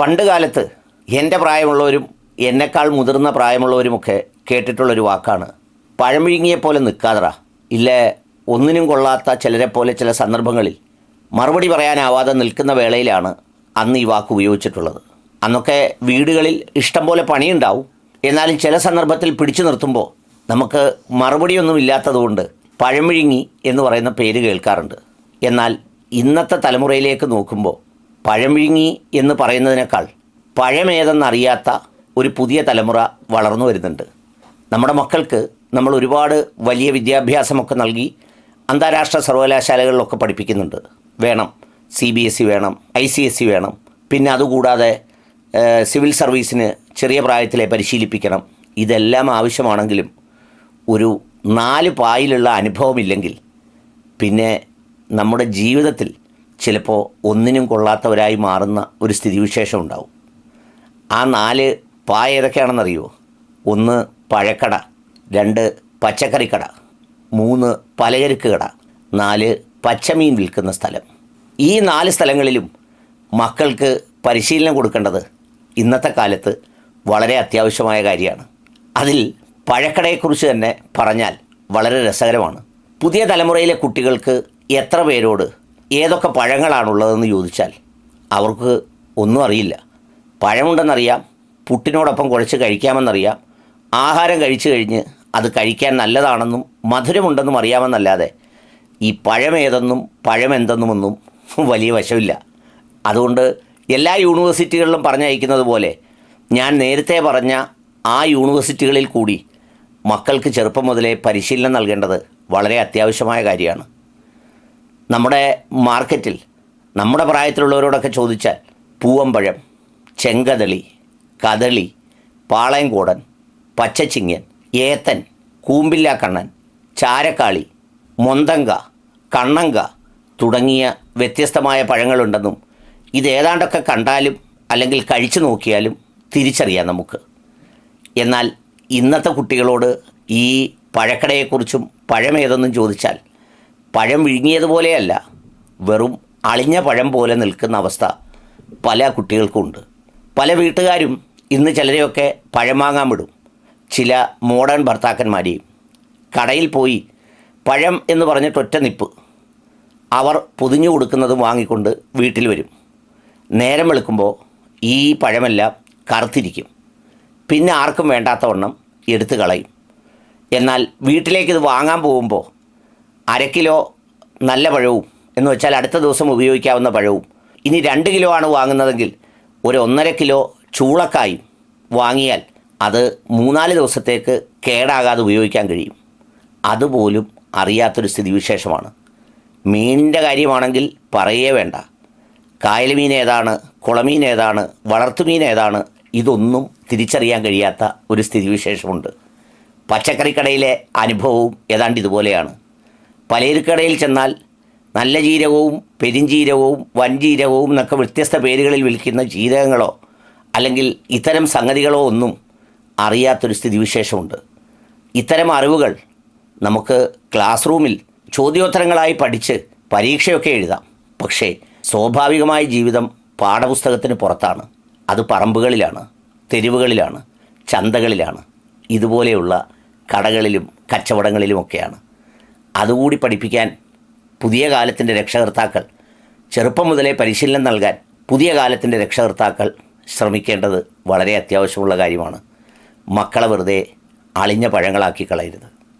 പണ്ട് കാലത്ത് എന്റെ പ്രായമുള്ളവരും എന്നെക്കാൾ മുതിർന്ന പ്രായമുള്ളവരുമൊക്കെ കേട്ടിട്ടുള്ളൊരു വാക്കാണ്. പഴമിഴുങ്ങിയെ പോലെ നിൽക്കാതറ. ഇല്ല? ഒന്നിനും കൊള്ളാത്ത ചിലരെ പോലെ ചില സന്ദർഭങ്ങളിൽ മറുപടി പറയാനാവാതെ നിൽക്കുന്ന വേളയിലാണ് അന്ന് ഈ വാക്ക് ഉപയോഗിച്ചിട്ടുള്ളത്. അന്നൊക്കെ വീടുകളിൽ ഇഷ്ടം പോലെ പണിയുണ്ടാവും. എന്നാലും ചില സന്ദർഭത്തിൽ പിടിച്ചു നിർത്തുമ്പോൾ നമുക്ക് മറുപടിയൊന്നും ഇല്ലാത്തതുകൊണ്ട് പഴമിഴുങ്ങി എന്ന് പറയുന്ന പേര് കേൾക്കാറുണ്ട്. എന്നാൽ ഇന്നത്തെ തലമുറയിലേക്ക് നോക്കുമ്പോൾ പഴമിഴുങ്ങി എന്ന് പറയുന്നതിനേക്കാൾ പഴമേതെന്നറിയാത്ത ഒരു പുതിയ തലമുറ വളർന്നു വരുന്നുണ്ട്. നമ്മുടെ മക്കൾക്ക് നമ്മൾ ഒരുപാട് വലിയ വിദ്യാഭ്യാസമൊക്കെ നൽകി അന്താരാഷ്ട്ര സർവകലാശാലകളിലൊക്കെ പഠിപ്പിക്കുന്നുണ്ട്. വേണം സി ബി എസ് ഇ വേണം ഐ സി എസ് സി വേണം. പിന്നെ അതുകൂടാതെ സിവിൽ സർവീസിന് ചെറിയ പ്രായത്തിലെ പരിശീലിപ്പിക്കണം. ഇതെല്ലാം ആവശ്യമാണെങ്കിലും ഒരു നാല് പായിലുള്ള അനുഭവമില്ലെങ്കിൽ പിന്നെ നമ്മുടെ ജീവിതത്തിൽ ചിലപ്പോൾ ഒന്നിനും കൊള്ളാത്തവരായി മാറുന്ന ഒരു സ്ഥിതിവിശേഷം ഉണ്ടാവും. ആ നാല് പായ ഏതൊക്കെയാണെന്നറിയുമോ ഒന്ന് പഴക്കട രണ്ട് പച്ചക്കറിക്കട മൂന്ന് പലചരക്ക് കട നാല് പച്ചമീൻ വിൽക്കുന്ന സ്ഥലം. ഈ നാല് സ്ഥലങ്ങളിലും മക്കൾക്ക് പരിശീലനം കൊടുക്കേണ്ടത് ഇന്നത്തെ കാലത്ത് വളരെ അത്യാവശ്യമായ കാര്യമാണ്. അതിൽ പഴക്കടയെക്കുറിച്ച് തന്നെ പറഞ്ഞാൽ വളരെ രസകരമാണ്. പുതിയ തലമുറയിലെ കുട്ടികൾക്ക് എത്ര പേരോട് ഏതൊക്കെ പഴങ്ങളാണുള്ളതെന്ന് ചോദിച്ചാൽ അവർക്ക് ഒന്നും അറിയില്ല. പഴമുണ്ടെന്നറിയാം പുട്ടിനോടൊപ്പം കുഴച്ച് കഴിക്കാമെന്നറിയാം ആഹാരം കഴിച്ചു കഴിഞ്ഞ് അത് കഴിക്കാൻ നല്ലതാണെന്നും മധുരമുണ്ടെന്നും അറിയാമെന്നല്ലാതെ ഈ പഴമേതെന്നും പഴമെന്തെന്നുമൊന്നും വലിയ വശമില്ല. അതുകൊണ്ട് എല്ലാ യൂണിവേഴ്സിറ്റികളിലും പറഞ്ഞയക്കുന്നത് പോലെ ഞാൻ നേരത്തെ പറഞ്ഞ ആ യൂണിവേഴ്സിറ്റികളിൽ കൂടി മക്കൾക്ക് ചെറുപ്പം മുതലേ പരിശീലനം നൽകേണ്ടത് വളരെ അത്യാവശ്യമായ കാര്യമാണ്. നമ്മുടെ മാർക്കറ്റിൽ നമ്മുടെ പ്രായത്തിലുള്ളവരോടൊക്കെ ചോദിച്ചാൽ പൂവമ്പഴം ചെങ്കതളി കദളി പാളയംകൂടൻ പച്ചച്ചിങ്ങൻ ഏത്തൻ കൂമ്പില്ലാക്കണ്ണൻ ചാരക്കാളി മൊന്തങ്ക കണ്ണങ്ക തുടങ്ങിയ വ്യത്യസ്തമായ പഴങ്ങളുണ്ടെന്നും ഇതേതാണ്ടൊക്കെ കണ്ടാലും അല്ലെങ്കിൽ കഴിച്ചു നോക്കിയാലും തിരിച്ചറിയാം നമുക്ക്. എന്നാൽ ഇന്നത്തെ കുട്ടികളോട് ഈ പഴക്കടയെക്കുറിച്ചും പഴമേതെന്നും ചോദിച്ചാൽ പഴം വിഴുങ്ങിയതുപോലെയല്ല വെറും അളിഞ്ഞ പഴം പോലെ നിൽക്കുന്ന അവസ്ഥ പല കുട്ടികൾക്കുമുണ്ട് പല വീട്ടുകാരും ഇന്ന് ചിലരെയൊക്കെ പഴം വാങ്ങാൻ വിടും. ചില മോഡേൺ ഭർത്താക്കന്മാരെയും കടയിൽ പോയി പഴം എന്ന് പറഞ്ഞിട്ട് ഒറ്റ നിപ്പ്. അവർ പൊതിഞ്ഞു കൊടുക്കുന്നതും വാങ്ങിക്കൊണ്ട് വീട്ടിൽ വരും. നേരം വെളുക്കുമ്പോൾ ഈ പഴമെല്ലാം കറുത്തിരിക്കും. പിന്നെ ആർക്കും വേണ്ടാത്ത വണ്ണം എടുത്തു കളയും. എന്നാൽ വീട്ടിലേക്ക് ഇത് വാങ്ങാൻ പോകുമ്പോൾ അര കിലോ നല്ല പഴവും എന്ന് വെച്ചാൽ അടുത്ത ദിവസം ഉപയോഗിക്കാവുന്ന പഴവും. ഇനി രണ്ട് കിലോ ആണ് വാങ്ങുന്നതെങ്കിൽ ഒരു ഒന്നര കിലോ ചൂളക്കായും വാങ്ങിയാൽ അത് മൂന്നാൽ ദിവസത്തേക്ക് കേടാകാതെ ഉപയോഗിക്കാൻ കഴിയും. അതുപോലും അറിയാത്തൊരു സ്ഥിതിവിശേഷമാണ്. മീനിന്റെ കാര്യമാണെങ്കിൽ പറയേ വേണ്ട. കായൽ മീൻ ഏതാണ് കുളമീൻ ഏതാണ് വളർത്തുമീൻ ഏതാണ് ഇതൊന്നും തിരിച്ചറിയാൻ കഴിയാത്ത ഒരു സ്ഥിതിവിശേഷമുണ്ട്. പച്ചക്കറിക്കടയിലെ അനുഭവവും ഏതാണ്ട് ഇതുപോലെയാണ്. പലചരക്കടയിൽ ചെന്നാൽ നല്ല ജീരകവും പെരിഞ്ജീരകവും വൻജീരകവും എന്നൊക്കെ വ്യത്യസ്ത പേരുകളിൽ വിളിക്കുന്ന ജീരകങ്ങളോ അല്ലെങ്കിൽ ഇത്തരം സംഗതികളോ ഒന്നും അറിയാത്തൊരു സ്ഥിതിവിശേഷമുണ്ട്. ഇത്തരം അറിവുകൾ നമുക്ക് ക്ലാസ് റൂമിൽ ചോദ്യോത്തരങ്ങളായി പഠിച്ച് പരീക്ഷയൊക്കെ എഴുതാം. പക്ഷേ സ്വാഭാവികമായ ജീവിതം പാഠപുസ്തകത്തിന് പുറത്താണ്. അത് പറമ്പുകളിലാണ് തെരുവുകളിലാണ് ചന്തകളിലാണ്. ഇതുപോലെയുള്ള കടകളിലും കച്ചവടങ്ങളിലുമൊക്കെയാണ്. അതുകൂടി പഠിപ്പിക്കാൻ പുതിയ കാലത്തിന്റെ രക്ഷകർത്താക്കൾ ചെറുപ്പം മുതലേ പരിശീലനം നൽകാൻ പുതിയ കാലത്തിന്റെ രക്ഷകർത്താക്കൾ ശ്രമിക്കേണ്ടത് വളരെ അത്യാവശ്യമുള്ള കാര്യമാണ്. മക്കളെ വെറുതെ അളിഞ്ഞ പഴങ്ങളാക്കി കളയരുത്.